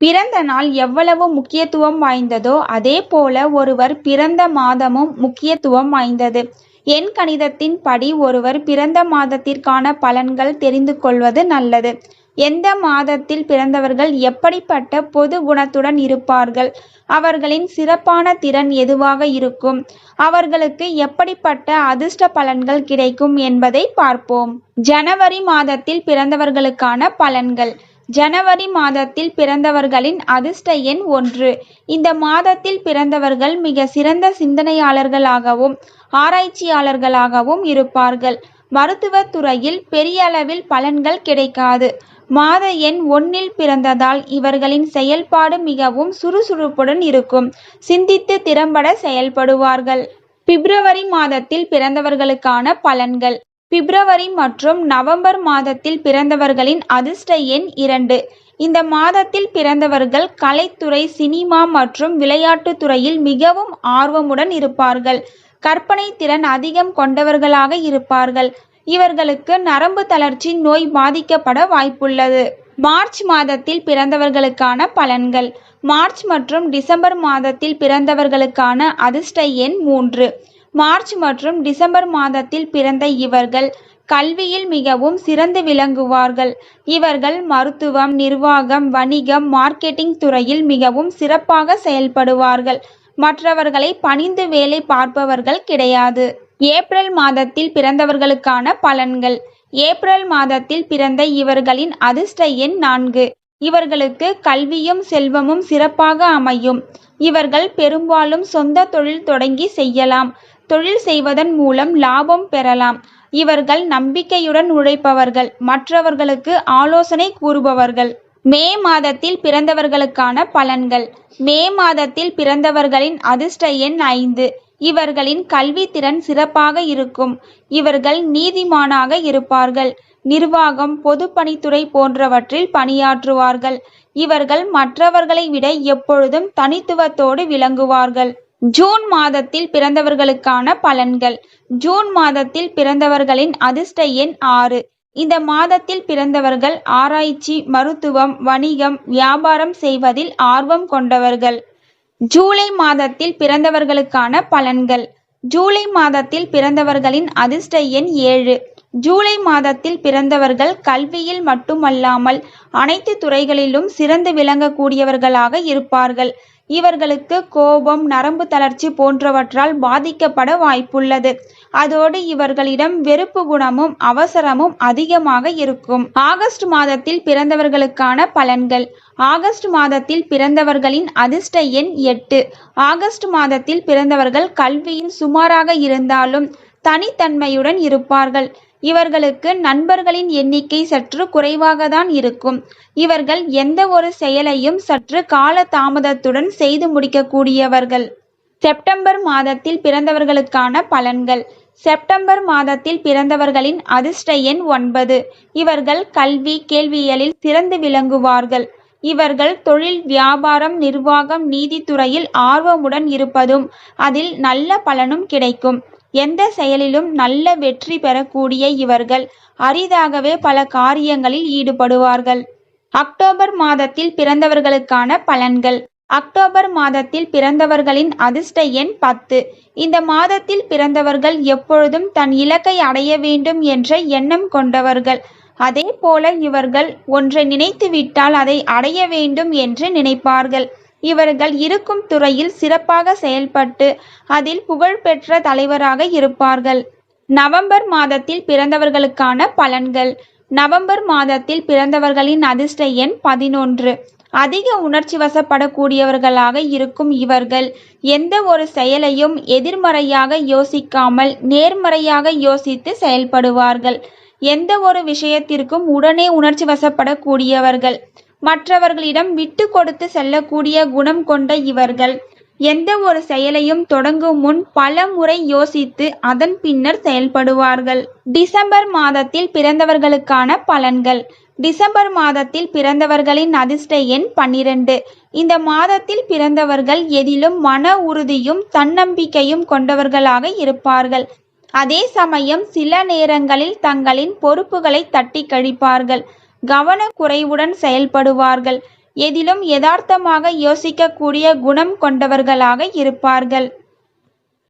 பிறந்த நாள் எவ்வளவு முக்கியத்துவம் வாய்ந்ததோ அதே போல ஒருவர் பிறந்த மாதமும் முக்கியத்துவம் வாய்ந்தது. எண் கணிதத்தின் படி ஒருவர் பிறந்த மாதத்திற்கான பலன்கள் தெரிந்து கொள்வது நல்லது. எந்த மாதத்தில் பிறந்தவர்கள் எப்படிப்பட்ட பொது குணத்துடன் இருப்பார்கள் அவர்களின் சிறப்பான திறன் எதுவாக இருக்கும் அவர்களுக்கு எப்படிப்பட்ட அதிர்ஷ்ட பலன்கள் கிடைக்கும் என்பதை பார்ப்போம். ஜனவரி மாதத்தில் பிறந்தவர்களுக்கான பலன்கள் ஜனவரி மாதத்தில் பிறந்தவர்களின் அதிர்ஷ்ட எண் ஒன்று. இந்த மாதத்தில் பிறந்தவர்கள் மிக சிறந்த சிந்தனையாளர்களாகவும் ஆராய்ச்சியாளர்களாகவும் இருப்பார்கள். மருத்துவத் துறையில் பெரியளவில் பலன்கள் கிடைக்காது. மாத எண் ஒன்னில் பிறந்ததால் இவர்களின் செயல்பாடு மிகவும் சுறுசுறுப்புடன் இருக்கும். சிந்தித்து திறம்பட செயல்படுவார்கள். பிப்ரவரி மாதத்தில் பிறந்தவர்களுக்கான பலன்கள் பிப்ரவரி மற்றும் நவம்பர் மாதத்தில் பிறந்தவர்களின் அதிர்ஷ்ட எண் இரண்டு. இந்த மாதத்தில் பிறந்தவர்கள் கலைத்துறை சினிமா மற்றும் விளையாட்டுத் துறையில் மிகவும் ஆர்வமுடன் இருப்பார்கள். கற்பனை திறன் அதிகம் கொண்டவர்களாக இருப்பார்கள். இவர்களுக்கு நரம்பு தளர்ச்சி நோய் பாதிக்கப்பட வாய்ப்புள்ளது. மார்ச் மாதத்தில் பிறந்தவர்களுக்கான பலன்கள் மார்ச் மற்றும் டிசம்பர் மாதத்தில் பிறந்தவர்களுக்கான அதிர்ஷ்ட எண் மூன்று. மார்ச் மற்றும் டிசம்பர் மாதத்தில் பிறந்த இவர்கள் கல்வியில் மிகவும் சிறந்து விளங்குவார்கள். இவர்கள் மருத்துவம், நிர்வாகம், வணிகம், மார்க்கெட்டிங் துறையில் மிகவும் சிறப்பாக செயல்படுவார்கள். மற்றவர்களை பணிந்து வேலை பார்ப்பவர்கள் கிடையாது. ஏப்ரல் மாதத்தில் பிறந்தவர்களுக்கான பலன்கள் ஏப்ரல் மாதத்தில் பிறந்த இவர்களின் அதிர்ஷ்ட எண் நான்கு. இவர்களுக்கு கல்வியும் செல்வமும் சிறப்பாக அமையும். இவர்கள் பெரும்பாலும் சொந்த தொழில் தொடங்கி செய்யலாம். தொழில் செய்வதன் மூலம் லாபம் பெறலாம். இவர்கள் நம்பிக்கையுடன் உழைப்பவர்கள் மற்றவர்களுக்கு ஆலோசனை கூறுபவர்கள். மே மாதத்தில் பிறந்தவர்களுக்கான பலன்கள் மே மாதத்தில் பிறந்தவர்களின் அதிர்ஷ்ட எண் ஐந்து. இவர்களின் கல்வித்திறன் சிறப்பாக இருக்கும். இவர்கள் நீதிமானாக இருப்பார்கள். நிர்வாகம், பொதுப்பணித்துறை போன்றவற்றில் பணியாற்றுவார்கள். இவர்கள் மற்றவர்களை விட எப்பொழுதும் தனித்துவத்தோடு விளங்குவார்கள். ஜூன் மாதத்தில் பிறந்தவர்களுக்கான பலன்கள் ஜூன் மாதத்தில் பிறந்தவர்களின் அதிர்ஷ்ட எண் ஆறு. இந்த மாதத்தில் பிறந்தவர்கள் ஆராய்ச்சி, மருத்துவம், வணிகம், வியாபாரம் செய்வதில் ஆர்வம் கொண்டவர்கள். ஜூலை மாதத்தில் பிறந்தவர்களுக்கான பலன்கள் ஜூலை மாதத்தில் பிறந்தவர்களின் அதிர்ஷ்ட எண் ஏழு. ஜூலை மாதத்தில் பிறந்தவர்கள் கல்வியில் மட்டுமல்லாமல் அனைத்து துறைகளிலும் சிறந்து விளங்கக்கூடியவர்களாக இருப்பார்கள். இவர்களுக்கு கோபம், நரம்பு தளர்ச்சி போன்றவற்றால் பாதிக்கப்பட வாய்ப்புள்ளது. அதோடு இவர்களிடம் வெறுப்பு குணமும் அவசரமும் அதிகமாக இருக்கும். ஆகஸ்ட் மாதத்தில் பிறந்தவர்களுக்கான பலன்கள் ஆகஸ்ட் மாதத்தில் பிறந்தவர்களின் அதிர்ஷ்ட எண் எட்டு. ஆகஸ்ட் மாதத்தில் பிறந்தவர்கள் கல்வியில் சுமாராக இருந்தாலும் தனித்தன்மையுடன் இருப்பார்கள். இவர்களுக்கு நண்பர்களின் எண்ணிக்கை சற்று குறைவாகத்தான் இருக்கும். இவர்கள் எந்த ஒரு செயலையும் சற்று கால தாமதத்துடன் செய்து முடிக்கக்கூடியவர்கள். செப்டம்பர் மாதத்தில் பிறந்தவர்களுக்கான பலன்கள் செப்டம்பர் மாதத்தில் பிறந்தவர்களின் அதிர்ஷ்ட எண் ஒன்பது. இவர்கள் கல்வி, கேள்வியியலில் சிறந்து விளங்குவார்கள். இவர்கள் தொழில், வியாபாரம், நிர்வாகம், நீதித்துறையில் ஆர்வமுடன் இருப்பதும் அதில் நல்ல பலனும் கிடைக்கும். எந்த செயலிலும் நல்ல வெற்றி பெறக்கூடிய இவர்கள் அரிதாகவே பல காரியங்களில் ஈடுபடுவார்கள். அக்டோபர் மாதத்தில் பிறந்தவர்களுக்கான பலன்கள் அக்டோபர் மாதத்தில் பிறந்தவர்களின் அதிர்ஷ்ட எண் பத்து. இந்த மாதத்தில் பிறந்தவர்கள் எப்பொழுதும் தன் இலக்கை அடைய வேண்டும் என்ற எண்ணம் கொண்டவர்கள். அதே போல இவர்கள் ஒன்றை நினைத்துவிட்டால் அதை அடைய வேண்டும் என்று நினைப்பார்கள். இவர்கள் இருக்கும் துறையில் சிறப்பாக செயல்பட்டு அதில் புகழ்பெற்ற தலைவராக இருப்பார்கள். நவம்பர் மாதத்தில் பிறந்தவர்களுக்கான பலன்கள் நவம்பர் மாதத்தில் பிறந்தவர்களின் அதிர்ஷ்ட எண் பதினொன்று. அதிக உணர்ச்சி வசப்படக்கூடியவர்களாக இருக்கும் இவர்கள் எந்த ஒரு செயலையும் எதிர்மறையாக யோசிக்காமல் நேர்மறையாக யோசித்து செயல்படுவார்கள். எந்த ஒரு விஷயத்திற்கும் உடனே உணர்ச்சி வசப்படக்கூடியவர்கள் மற்றவர்களிடம் விட்டு கொடுத்து செல்லக்கூடிய குணம் கொண்ட இவர்கள் எந்த ஒரு செயலையும் தொடங்கும் முன் பல முறை யோசித்து அதன் பின்னர் செயல்படுவார்கள். டிசம்பர் மாதத்தில் பிறந்தவர்களுக்கான பலன்கள் டிசம்பர் மாதத்தில் பிறந்தவர்களின் அதிர்ஷ்ட எண் பன்னிரண்டு. இந்த மாதத்தில் பிறந்தவர்கள் எதிலும் மன உறுதியும் தன்னம்பிக்கையும் கொண்டவர்களாக இருப்பார்கள். அதே சமயம் சில நேரங்களில் தங்களின் பொறுப்புகளை தட்டிக் கழிப்பார்கள். கவனக்குறைவுடன் செயல்படுவார்கள். எதிலும் யதார்த்தமாக யோசிக்கக்கூடிய குணம் கொண்டவர்களாக இருப்பார்கள்